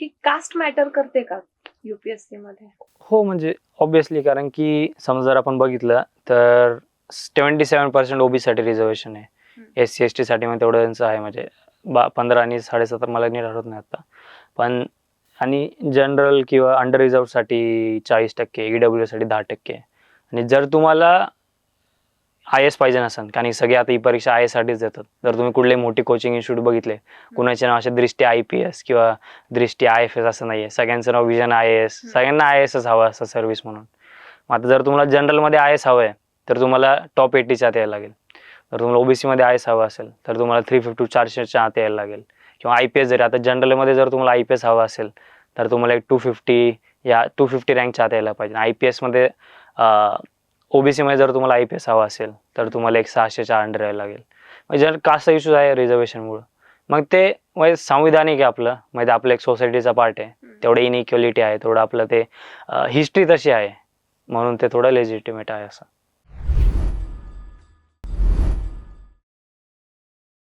की caste matter करते का युपीएससी मध्ये? हो म्हणजे ऑब्विसली कारण की समजा जर आपण बघितलं तर सेवन्टी सेवन पर्सेंट ओबीसाठी रिझर्वेशन आहे. एस सी एस टीसाठी मग तेवढं त्यांचं आहे म्हणजे बा पंधरा आणि साडेसत्तर मला नीट आठवत नाही आता. पण आणि जनरल किंवा अंडर रिझर्वसाठी चाळीस टक्के ई डब्ल्यूसाठी दहा टक्के. आणि जर तुम्हाला आय एस पाहिजे नसेल कारण सगळे आता ही परीक्षा आय एससाठीच देतात. जर तुम्ही कुठलेही मोठी कोचिंग इन्स्टिट्यूट बघितले कुणाचे नाव असे दृष्टी आय पी एस किंवा दृष्टी आय एफ एस असं नाही आहे सगळ्यांचं नाव विजन आय एस. सगळ्यांना आय एसच हवं असं सर्व्हिस म्हणून. मग आता जर तुम्हाला जनरलमध्ये आय एस हवं आहे तर तुम्हाला टॉप एटीच्या आत यायला लागेल. जर तुम्हाला ओबीसीमध्ये आय एस हवं असेल तर तुम्हाला थ्री फिफ्टी चारशेच्या आत यायला लागेल. किंवा आय पी एस जरी आता जनरलमध्ये जर तुम्हाला आय पी एस हवं असेल तर तुम्हाला एक टू फिफ्टी या टू फिफ्टी रँकच्या आत यायला पाहिजे. आय पी एसमध्ये ओबीसीमध्ये जर तुम्हाला आय पी एस हवा असेल तर तुम्हाला एक सहाशेच्या अंडर यायला लागेल. म्हणजे जर कास्ट इश्यूज आहे रिझर्वेशनमुळं मग ते म्हणजे संविधानिक आहे आपलं. म्हणजे आपलं एक सोसायटीचा पार्ट आहे. तेवढं इनइक्वलिटी आहे तेवढं आपलं ते हिस्ट्री तशी आहे. म्हणून ते थोडं लेजिटिमेट आहे असं.